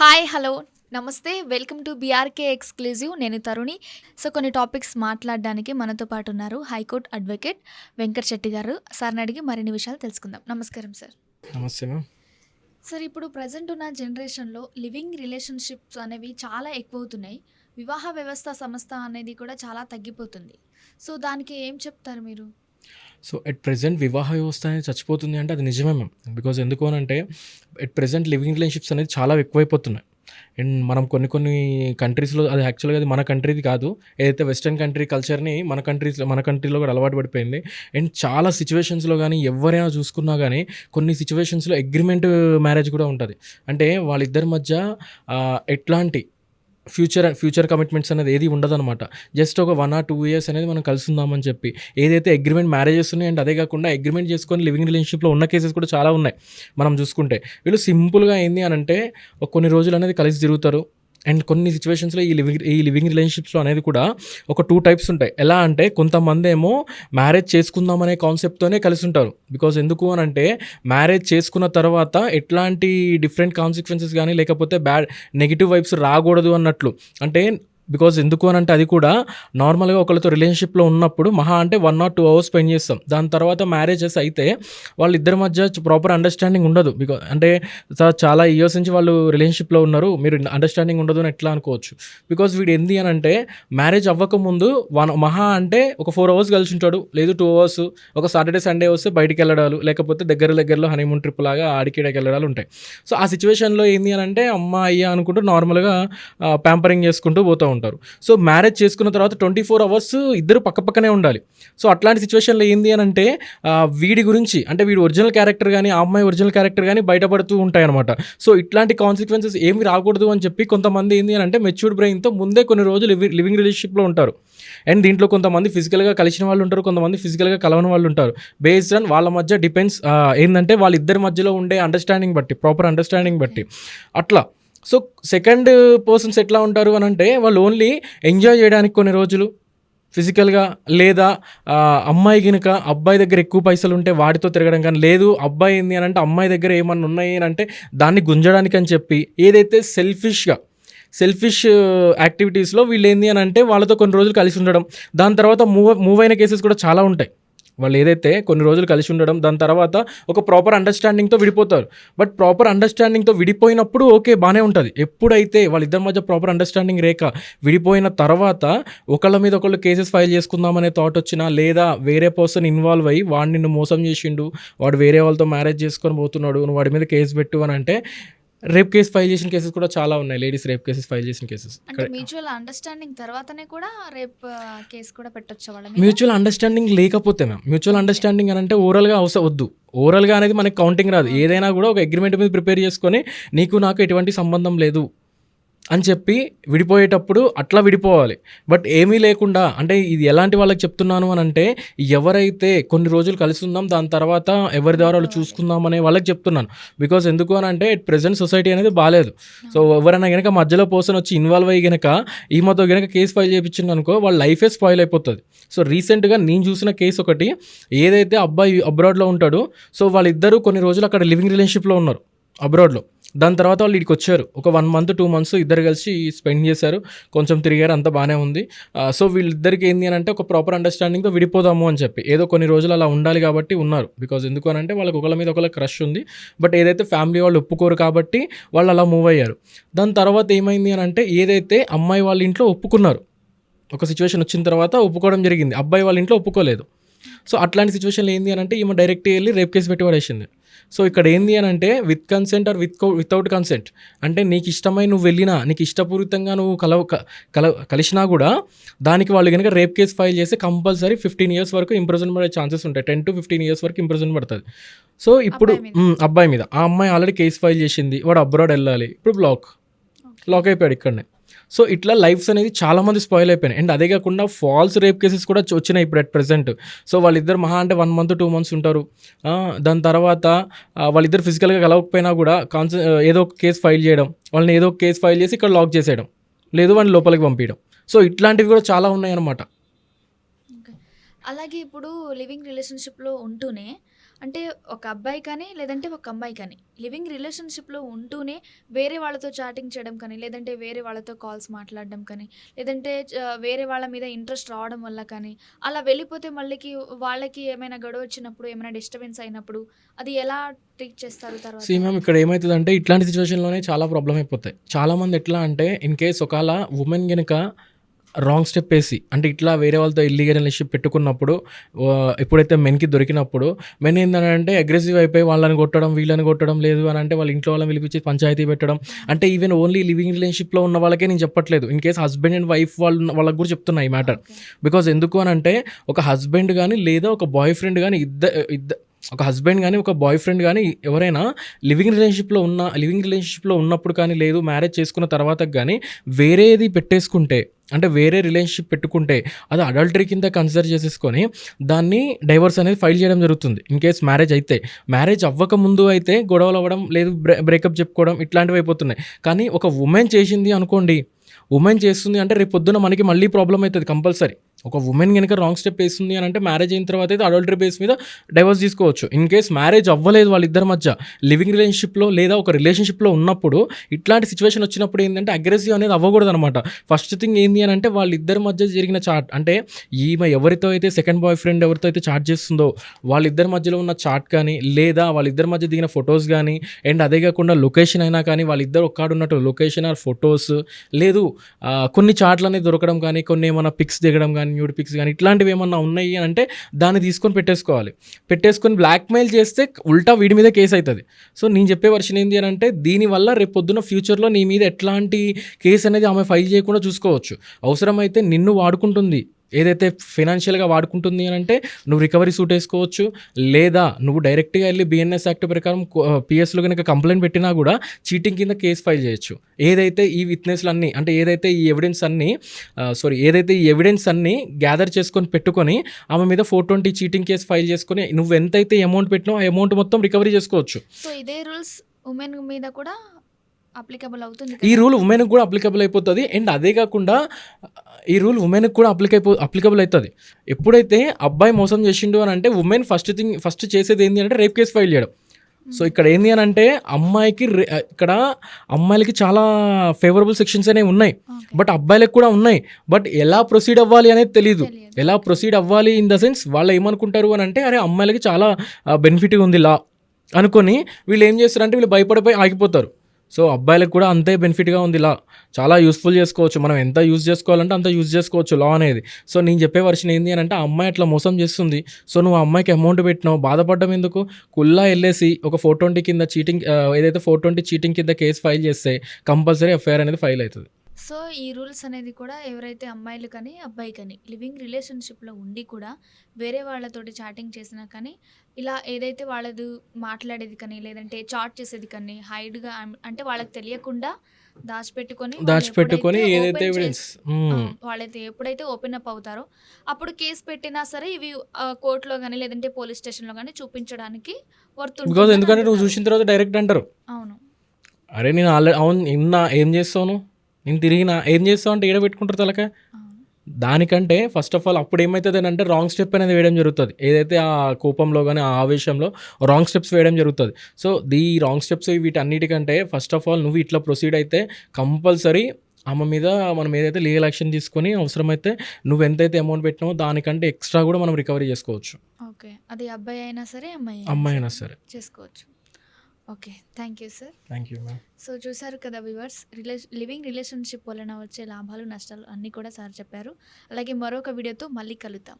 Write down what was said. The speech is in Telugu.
హాయ్ హలో నమస్తే వెల్కమ్ టు బీఆర్కే ఎక్స్క్లూజివ్ నేను తరుణి సో కొన్ని టాపిక్స్ మాట్లాడడానికి మనతో పాటు ఉన్నారు హైకోర్టు అడ్వకేట్ వెంకట్ శెట్టి గారు. సార్ని అడిగి మరిన్ని విషయాలు తెలుసుకుందాం. నమస్కారం సార్ నమస్తే మ్యామ్ సార్ ఇప్పుడు ప్రజెంట్ ఉన్న జనరేషన్లో లివింగ్ రిలేషన్షిప్స్ అనేవి చాలా ఎక్కువ అవుతున్నాయి వివాహ వ్యవస్థ సంస్థ అనేది కూడా చాలా తగ్గిపోతుంది. సో దానికి ఏం చెప్తారు మీరు? సో ఎట్ ప్రెజెంట్ వివాహ వ్యవస్థ అనేది చచ్చిపోతుంది అంటే అది నిజమే మ్యామ్ బికాజ్ ఎందుకు అని అంటే ఎట్ ప్రజెంట్ లివింగ్ రిలేషన్షిప్స్ అనేది చాలా ఎక్కువైపోతున్నాయి. అండ్ మనం కొన్ని కొన్ని కంట్రీస్లో అది యాక్చువల్గా అది మన కంట్రీది కాదు. ఏదైతే వెస్ట్రన్ కంట్రీ కల్చర్ని మన కంట్రీస్లో మన కంట్రీలో కూడా అలవాటు పడిపోయింది. అండ్ చాలా సిచ్యువేషన్స్లో కానీ ఎవరైనా చూసుకున్నా కానీ కొన్ని సిచ్యువేషన్స్లో అగ్రిమెంట్ మ్యారేజ్ కూడా ఉంటుంది. అంటే వాళ్ళిద్దరి మధ్య ఎట్లాంటి ఫ్యూచర్ ఫ్యూచర్ కమిట్మెంట్స్ అనేది ఏది ఉండదన్నమాట. జస్ట్ ఒక వన్ ఆర్ టూ ఇయర్స్ అనేది మనం కలుసుందామని చెప్పి. ఏదైతే అగ్రిమెంట్ మ్యారేజెస్ ఉన్నాయి అండ్ అదే కాకుండా అగ్రిమెంట్ చేసుకొని లివింగ్ రిలేషన్షిప్లో ఉన్న కేసెస్ కూడా చాలా ఉన్నాయి. మనం చూసుకుంటే. వీళ్ళు సింపుల్గా ఏంది అని అంటే కొన్ని రోజులు అనేది కలిసి తిరుగుతారు. అండ్ కొన్ని సిచ్యువేషన్స్లో ఈ లివింగ్ ఈ లివింగ్ రిలేషన్షిప్స్లో అనేది కూడా ఒక టూ టైప్స్ ఉంటాయి. ఎలా అంటే కొంతమంది ఏమో మ్యారేజ్ చేసుకుందాం అనే కాన్సెప్ట్తోనే కలిసి ఉంటారు. బికాజ్ ఎందుకు అని అంటే మ్యారేజ్ చేసుకున్న తర్వాత ఎట్లాంటి డిఫరెంట్ కాన్సిక్వెన్సెస్ కానీ లేకపోతే బ్యాడ్ నెగిటివ్ వైబ్స్ రాకూడదు అన్నట్లు. అంటే బికాజ్ ఎందుకు అని అంటే అది కూడా నార్మల్గా ఒకరితో రిలేషన్షిప్లో ఉన్నప్పుడు మహా అంటే one or two hours spend చేస్తాం. దాని తర్వాత మ్యారేజెస్ అయితే వాళ్ళిద్దరి మధ్య ప్రాపర్ అండర్స్టాండింగ్ ఉండదు. బికాజ్ అంటే చాలా ఇయర్స్ నుంచి వాళ్ళు రిలేషన్షిప్లో ఉన్నారు. మీరు అండర్స్టాండింగ్ ఉండదు అని ఎట్లా అనుకోవచ్చు? బికాజ్ వీడు ఏంది అని అంటే మ్యారేజ్ అవ్వకముందు వన్ మహా అంటే ఒక ఫోర్ అవర్స్ కలిసి ఉంటాడు. లేదు టూ అవర్స్ ఒక సాటర్డే సండే వస్తే బయటికి వెళ్ళడాలు. లేకపోతే దగ్గర దగ్గరలో హనీమూన్ ట్రిప్ లాగా ఆడికిడకి వెళ్ళడాలు ఉంటాయి. సో ఆ సిచ్యువేషన్లో ఏంది అని అంటే అమ్మ అయ్యా అనుకుంటూ నార్మల్గా ప్యాంపరింగ్ చేసుకుంటూ పోతూ ఉంటారు సో మ్యారేజ్ చేసుకున్న తర్వాత ట్వంటీ ఫోర్ అవర్స్ ఇద్దరు పక్క పక్కనే ఉండాలి. సో అట్లాంటి సిచ్యువేషన్లో ఏంది అని అంటే వీడి గురించి అంటే వీడి ఒరిజినల్ క్యారెక్టర్ కానీ ఆ అమ్మాయి ఒరిజినల్ క్యారెక్టర్ కానీ బయటపడుతూ ఉంటాయన్నమాట. సో ఇట్లాంటి కాన్సిక్వెన్సెస్ ఏమి రాకూడదు అని చెప్పి కొంతమంది ఏంది అని అంటే మెచ్యూర్డ్ బ్రెయిన్తో ముందే కొన్ని రోజులు లివి లివింగ్ రిలేషన్షిప్లో ఉంటారు. అండ్ దీంట్లో కొంతమంది ఫిజికల్గా కలిసిన వాళ్ళు ఉంటారు కొంతమంది ఫిజికల్గా కలవని వాళ్ళు ఉంటారు. బేస్డ్ ఆన్ వాళ్ళ మధ్య డిపెండ్స్ ఏంటంటే వాళ్ళిద్దరి మధ్యలో ఉండే అండర్స్టాండింగ్ బట్టి ప్రాపర్ అండర్స్టాండింగ్ బట్టి. అట్లా. సో సెకండ్ పర్సన్స్ ఎట్లా ఉంటారు అని అంటే వాళ్ళు ఓన్లీ ఎంజాయ్ చేయడానికి కొన్ని రోజులు ఫిజికల్గా లేదా అమ్మాయి కనుక అబ్బాయి దగ్గర ఎక్కువ పైసలు ఉంటే వాటితో తిరగడం కానీ లేదు అబ్బాయి ఏంది అని అంటే అమ్మాయి దగ్గర ఏమన్నా ఉన్నాయి అని అంటే దాన్ని గుంజడానికి అని చెప్పి ఏదైతే సెల్ఫిష్గా సెల్ఫిష్ యాక్టివిటీస్లో వీళ్ళు ఏంది అని అంటే వాళ్ళతో కొన్ని రోజులు కలిసి ఉండడం. దాని తర్వాత మూవ్ మూవ్ అయిన కేసెస్ కూడా చాలా ఉంటాయి. వాళ్ళు ఏదైతే కొన్ని రోజులు కలిసి ఉండడం దాని తర్వాత ఒక ప్రాపర్ అండర్స్టాండింగ్తో విడిపోతారు. బట్ ప్రాపర్ అండర్స్టాండింగ్తో విడిపోయినప్పుడు ఓకే బాగానే ఉంటుంది. ఎప్పుడైతే వాళ్ళిద్దరి మధ్య ప్రాపర్ అండర్స్టాండింగ్ రేఖ విడిపోయిన తర్వాత ఒకళ్ళ మీద ఒకళ్ళు కేసెస్ ఫైల్ చేసుకుందామనే థాట్ వచ్చినా లేదా వేరే పర్సన్ ఇన్వాల్వ్ అయ్యి వాడు నిన్ను మోసం చేసిండు వాడు వేరే వాళ్ళతో మ్యారేజ్ చేసుకొని పోతున్నాడు నువ్వు వాడి మీద కేసు పెట్టు అని అంటే రేప్ కేసు ఫైల్ చేసిన కేసెస్ కూడా చాలా ఉన్నాయి. లేడీస్ రేప్ కేసెస్ ఫైల్ చేసిన కేసెస్. అంటే మ్యూచువల్ అండర్స్టాండింగ్ తర్వాతనే కూడా రేపు కేసు కూడా పెట్టొచ్చు వాళ్ళ? మ్యూచువల్ అండర్స్టాండింగ్ లేకపోతే మ్యామ్. మ్యూచువల్ అండర్స్టాండింగ్ అని అంటే ఓరల్గా అవసరం వద్దు. ఓరల్గా అనేది మనకి కౌంటింగ్ రాదు. ఏదైనా కూడా ఒక అగ్రిమెంట్ మీద ప్రిపేర్ చేసుకొని నీకు నాకు ఎటువంటి సంబంధం లేదు. అని చెప్పి విడిపోయేటప్పుడు అట్లా విడిపోవాలి. బట్ ఏమీ లేకుండా అంటే ఇది ఎలాంటి వాళ్ళకి చెప్తున్నాను అని అంటే ఎవరైతే కొన్ని రోజులు కలిసి ఉందాం దాని తర్వాత ఎవరి ద్వారా చూసుకుందాం అనే వాళ్ళకి చెప్తున్నాను. బికాజ్ ఎందుకు అని అంటే ప్రజెంట్ సొసైటీ అనేది బాగాలేదు సో ఎవరైనా కనుక మధ్యలో పర్సన్ వచ్చి ఇన్వాల్వ్ అయ్యి కనుక ఈమెతో కనుక కేసు ఫైల్ చేయించింది అనుకో వాళ్ళ లైఫే స్పాయిల్ అయిపోతుంది. సో రీసెంట్గా నేను చూసిన కేసు ఒకటి ఏదైతే అబ్బాయి అబ్రాడ్లో ఉంటాడో సో వాళ్ళిద్దరూ కొన్ని రోజులు అక్కడ లివింగ్ రిలేషన్షిప్లో ఉన్నారు అబ్రాడ్లో దాని తర్వాత వాళ్ళు ఇక్కడికి వచ్చారు. ఒక వన్ మంత్ టూ మంత్స్ ఇద్దరు కలిసి స్పెండ్ చేశారు. కొంచెం తిరిగారు అంతా బాగానే ఉంది. సో వీళ్ళిద్దరికి ఏంది అని అంటే ఒక ప్రాపర్ అండర్స్టాండింగ్తో విడిపోదాము అని చెప్పి. ఏదో కొన్ని రోజులు అలా ఉండాలి కాబట్టి ఉన్నారు. బికాజ్ ఎందుకు అని అంటే వాళ్ళకి ఒకళ్ళ మీద ఒకళ్ళ క్రష్ ఉంది. బట్ ఏదైతే ఫ్యామిలీ వాళ్ళు ఒప్పుకోరు కాబట్టి వాళ్ళు అలా మూవ్ అయ్యారు. దాని తర్వాత ఏమైంది అని అంటే ఏదైతే అమ్మాయి వాళ్ళ ఇంట్లో ఒప్పుకున్నారు. ఒక సిచ్యువేషన్ వచ్చిన తర్వాత ఒప్పుకోవడం జరిగింది. అబ్బాయి వాళ్ళ ఇంట్లో ఒప్పుకోలేదు. సో అట్లాంటి సిచ్యువేషన్లో ఏంది అని అంటే ఈమె డైరెక్ట్ వెళ్ళి రేప్ కేసు పెట్టి పడేసింది. సో ఇక్కడ ఏంది అని అంటే with consent or with without consent అంటే నీకు ఇష్టమై నువ్వు వెళ్ళినా నీకు ఇష్టపూరితంగా నువ్వు కలవ క- కల కలిసినా కూడా దానికి వాళ్ళు కనుక రేప్ కేసు ఫైల్ చేస్తే కంపల్సరీ ఫిఫ్టీన్ ఇయర్స్ వరకు ఇంప్రెజన్ పడే ఛాన్సెస్ ఉంటాయి. టెన్ టు ఫిఫ్టీన్ ఇయర్స్ వరకు ఇంప్రెజన్ పడుతుంది. సో ఇప్పుడు అబ్బాయి మీద. మ్, అబ్బాయి మీద. ఆ అమ్మాయి ఆల్రెడీ కేసు ఫైల్ చేసింది. వాడు అబ్రాడ్ వెళ్ళాలి. ఇప్పుడు బ్లాక్ లాక్ అయిపోయాడు ఇక్కడనే. సో ఇట్లా లైఫ్స్ అనేది చాలామంది స్పాయిల్ అయిపోయినాయి. అండ్ అదే కాకుండా ఫాల్స్ రేప్ కేసెస్ కూడా వచ్చినాయి ఇప్పుడు అట్ ప్రెసెంట్ సో వాళ్ళిద్దరు మహా అంటే వన్ మంత్ టూ మంత్స్ ఉంటారు. దాని తర్వాత వాళ్ళిద్దరు ఫిజికల్గా కలవకపోయినా కూడా కాన్స ఏదో ఒక కేసు ఫైల్ చేయడం వాళ్ళని ఏదో ఒక కేసు ఫైల్ చేసి ఇక్కడ లాక్ చేసేయడం లేదు వాళ్ళని లోపలికి పంపించడం సో ఇట్లాంటివి కూడా చాలా ఉన్నాయి అనమాట అలాగే ఇప్పుడు లివింగ్ రిలేషన్షిప్లో ఉంటూనే అంటే ఒక అబ్బాయి కానీ లేదంటే ఒక అమ్మాయి కానీ లివింగ్ రిలేషన్షిప్లో ఉంటూనే వేరే వాళ్ళతో చాటింగ్ చేయడం కానీ లేదంటే వేరే వాళ్ళతో కాల్స్ మాట్లాడడం కానీ లేదంటే వేరే వాళ్ళ మీద ఇంట్రెస్ట్ రావడం వల్ల కానీ అలా వెళ్ళిపోతే మళ్ళీకి వాళ్ళకి ఏమైనా గొడవ వచ్చినప్పుడు ఏమైనా డిస్టర్బెన్స్ అయినప్పుడు అది ఎలా ట్రీట్ చేస్తారు సీ తర్వాత మ్యామ్ ఇక్కడ ఏమవుతుందంటే ఇట్లాంటి సిచ్యువేషన్లోనే చాలా ప్రాబ్లం అయిపోతాయి. చాలామంది ఎట్లా అంటే ఇన్ కేస్ ఒకవేళ ఉమెన్ కనుక రాంగ్ స్టెప్ వేసి అంటే ఇట్లా వేరే వాళ్ళతో ఇల్లీగల్ రిలేషన్షిప్ పెట్టుకున్నప్పుడు ఎప్పుడైతే మెన్కి దొరికినప్పుడు మెన్ ఏంటంటే అగ్రెసివ్ అయిపోయి వాళ్ళని కొట్టడం వీళ్ళని కొట్టడం లేదు అని అంటే వాళ్ళ ఇంట్లో వాళ్ళని పిలిపించి పంచాయతీ పెట్టడం. అంటే ఈవెన్ ఓన్లీ లివింగ్ రిలేషన్షిప్లో ఉన్న వాళ్ళకే నేను చెప్పట్లేదు. In case husband and wife వాళ్ళు వాళ్ళకి కూడా చెప్తున్నా ఈ మ్యాటర్. బికాజ్ ఎందుకు అని అంటే ఒక హస్బెండ్ కానీ లేదా ఒక బాయ్ ఫ్రెండ్ కానీ ఇద్ద ఇద్ద ఒక హస్బెండ్ కానీ ఒక బాయ్ ఫ్రెండ్ కానీ ఎవరైనా లివింగ్ రిలేషన్షిప్లో ఉన్న లివింగ్ రిలేషన్షిప్లో ఉన్నప్పుడు కానీ లేదు మ్యారేజ్ చేసుకున్న తర్వాత కానీ వేరేది పెట్టేసుకుంటే అంటే వేరే రిలేషన్షిప్ పెట్టుకుంటే అది అడల్టరీ కింద కన్సిడర్ చేసేసుకొని దాన్ని డైవర్స్ అనేది ఫైల్ చేయడం జరుగుతుంది. ఇన్ కేస్ మ్యారేజ్ అయితే. మ్యారేజ్ అవ్వక ముందు అయితే గొడవలు అవ్వడం లేదు బ్రేకప్ చెప్పుకోవడం ఇట్లాంటివి అయిపోతున్నాయి. కానీ ఒక ఉమెన్ చేసింది అనుకోండి ఉమెన్ చేస్తుంది అంటే రేపు పొద్దున మనకి మళ్ళీ ప్రాబ్లం అవుతుంది కంపల్సరీ. ఒక ఉమెన్ కనుక రాంగ్ స్టెప్ వేస్తుంది అని అంటే మ్యారేజ్ అయిన తర్వాత అయితే అడల్టరీ బేస్ మీద డైవర్స్ తీసుకోవచ్చు. ఇన్ కేస్ మ్యారేజ్ అవ్వలేదు వాళ్ళిద్దరి మధ్య లివింగ్ రిలేషన్షిప్లో లేదా ఒక రిలేషన్షిప్లో ఉన్నప్పుడు ఇట్లాంటి సిచ్యువేషన్ వచ్చినప్పుడు ఏంటంటే అగ్రెసివ్ అనేది అవ్వకూడదు అనమాట ఫస్ట్ థింగ్ ఏంటి అని అంటే వాళ్ళిద్దరి మధ్య జరిగిన చాట్ అంటే ఈమె ఎవరితో అయితే సెకండ్ బాయ్ ఫ్రెండ్ ఎవరితో అయితే చాట్ చేస్తుందో వాళ్ళిద్దరి మధ్యలో ఉన్న చాట్ కానీ లేదా వాళ్ళిద్దరి మధ్య దిగిన ఫొటోస్ కానీ అండ్ అదే కాకుండా లొకేషన్ అయినా కానీ వాళ్ళిద్దరు ఒక్కడ ఉన్నట్టు లొకేషన్ ఆర్ ఫొటోస్ లేదు కొన్ని చాట్లు అనేది దొరకడం కానీ కొన్ని ఏమైనా పిక్స్ దిగడం కానీ న్యూడ్ పిక్స్ కానీ ఇట్లాంటివి ఏమన్నా ఉన్నాయి అని అంటే దాన్ని తీసుకొని పెట్టేసుకోవాలి. పెట్టేసుకొని బ్లాక్మెయిల్ చేస్తే ఉల్టా వీడి మీద కేసు అవుతుంది సో నేను చెప్పే వర్షన్ ఏంటి అని అంటే దీనివల్ల రేపు పొద్దున్న ఫ్యూచర్లో నీ మీద ఎట్లాంటి కేసు అనేది ఆమె ఫైల్ చేయకుండా చూసుకోవచ్చు. అవసరమైతే నిన్ను వాడుకుంటుంది. ఏదైతే ఫైనాన్షియల్గా వాడుకుంటుంది అని అంటే నువ్వు రికవరీ సూట్ వేసుకోవచ్చు లేదా నువ్వు డైరెక్ట్గా వెళ్ళి బిఎన్ఎస్ యాక్ట్ ప్రకారం పిఎస్లో కనుక కంప్లైంట్ పెట్టినా కూడా చీటింగ్ కింద కేసు ఫైల్ చేయొచ్చు. ఏదైతే ఈ విట్నెస్లు అన్నీ అంటే ఏదైతే ఈ ఎవిడెన్స్ అన్నీ సారీ ఏదైతే ఈ ఎవిడెన్స్ అన్నీ గ్యాదర్ చేసుకొని పెట్టుకొని ఆమె మీద four twenty cheating case file చేసుకొని నువ్వు ఎంతైతే అమౌంట్ పెట్టినావు ఆ అమౌంట్ మొత్తం రికవరీ చేసుకోవచ్చు. సో ఇదే రూల్స్ ఉమెన్ మీద కూడా అప్లికబుల్ అవుతుంది ఈ? రూల్ ఉమెన్కి కూడా అప్లికబుల్ అయిపోతుంది. అండ్ అదే కాకుండా ఈ రూల్ ఉమెన్కి కూడా అప్లిక్ అయిపో అప్లికబుల్ అవుతుంది. ఎప్పుడైతే అబ్బాయి మోసం చేసిండు అని అంటే ఉమెన్ ఫస్ట్ థింగ్ ఫస్ట్ చేసేది ఏంటి అంటే రేప్ కేసు ఫైల్ చేయడం. సో ఇక్కడ ఏంటి అని అంటే అమ్మాయికి రే- ఇక్కడ అమ్మాయిలకి చాలా ఫేవరబుల్ సెక్షన్స్ అనేవి ఉన్నాయి. బట్ అబ్బాయిలకు కూడా ఉన్నాయి. బట్ ఎలా ప్రొసీడ్ అవ్వాలి అనేది తెలియదు తెలియదు. ఎలా ప్రొసీడ్ అవ్వాలి ఇన్ ద సెన్స్ వాళ్ళు ఏమనుకుంటారు అని అంటే అరే అమ్మాయిలకి చాలా బెనిఫిట్గా ఉంది లా అనుకొని వీళ్ళు ఏం చేస్తారంటే వీళ్ళు భయపడిపోయి ఆగిపోతారు. సో అబ్బాయిలకు కూడా అంతే బెనిఫిట్గా ఉంది. లా చాలా యూస్ఫుల్ చేసుకోవచ్చు. మనం ఎంత యూజ్ చేసుకోవాలంటే అంత యూజ్ చేసుకోవచ్చు లా అనేది. సో నేను చెప్పే వర్షన్ ఏంటి అని అంటే ఆ అమ్మాయి అట్లా మోసం చేస్తుంది. సో నువ్వు అమ్మాయికి అమౌంట్ పెట్టినావు బాధపడడం ఎందుకు? కుల్లా వెళ్ళేసి ఒక ఫోర్ ట్వంటీ కింద చీటింగ్ ఏదైతే ఫోర్ ట్వంటీ చీటింగ్ కింద కేసు ఫైల్ చేస్తే కంపల్సరీ ఎఫ్ఐఆర్ అనేది ఫైల్ అవుతుంది. సో ఈ రూల్స్ అనేది కూడా ఎవరైతే అమ్మాయిలు కానీ అబ్బాయి కానీ లివింగ్ రిలేషన్షిప్లో ఉండి కూడా వేరే వాళ్ళతోటి చాటింగ్ చేసినా కానీ ఇలా ఏదైతే వాళ్ళది మాట్లాడేది కానీ లేదంటే చాట్ చేసేది కానీ హైడ్గా అంటే వాళ్ళకి తెలియకుండా దాచిపెట్టుకొని దాచిపెట్టుకొని ఏదైతే ఎవిడెన్స్? వాళ్ళైతే ఎప్పుడైతే ఓపెన్ అప్ అవుతారో అప్పుడు కేసు పెట్టినా సరే ఇవి కోర్టులో కానీ లేదంటే పోలీస్ స్టేషన్లో కానీ చూపించడానికి వర్త్ బికాజ్ ఎందుకంటే నువ్వు చూసిన తర్వాత డైరెక్ట్ అంటారు. అవును. అరే నేను ఆల్రెడీ అవును నిన్న ఏం చేస్తావు నేను తిరిగినా ఏం చేస్తావు అంటే ఏడ పెట్టుకుంటారు తలక? దానికంటే ఫస్ట్ ఆఫ్ ఆల్ అప్పుడు ఏమవుతుంది అని అంటే రాంగ్ స్టెప్ అనేది వేయడం జరుగుతుంది. ఏదైతే ఆ కోపంలో కానీ ఆ ఆవేశంలో రాంగ్ స్టెప్స్ వేయడం జరుగుతుంది. సో దీ రాంగ్ స్టెప్స్ వీటన్నిటికంటే ఫస్ట్ ఆఫ్ ఆల్ నువ్వు ఇట్లా ప్రొసీడ్ అయితే కంపల్సరీ ఆమె మీద మనం ఏదైతే లీగల్ యాక్షన్ తీసుకొని అవసరమైతే నువ్వు ఎంతైతే అమౌంట్ పెట్టినావో దానికంటే ఎక్స్ట్రా కూడా మనం రికవరీ చేసుకోవచ్చు. ఓకే అది అబ్బాయి అయినా సరే అమ్మాయి అమ్మాయి అయినా సరే. చేసుకోవచ్చు. Okay thank you sir. Thank you ma'am. So చూసారు కదా వివర్స్ రిలే లివింగ్ రిలేషన్షిప్ వలన వచ్చే లాభాలు నష్టాలు అన్నీ కూడా సార్ చెప్పారు. అలాగే మరొక వీడియోతో మళ్ళీ కలుద్దాం.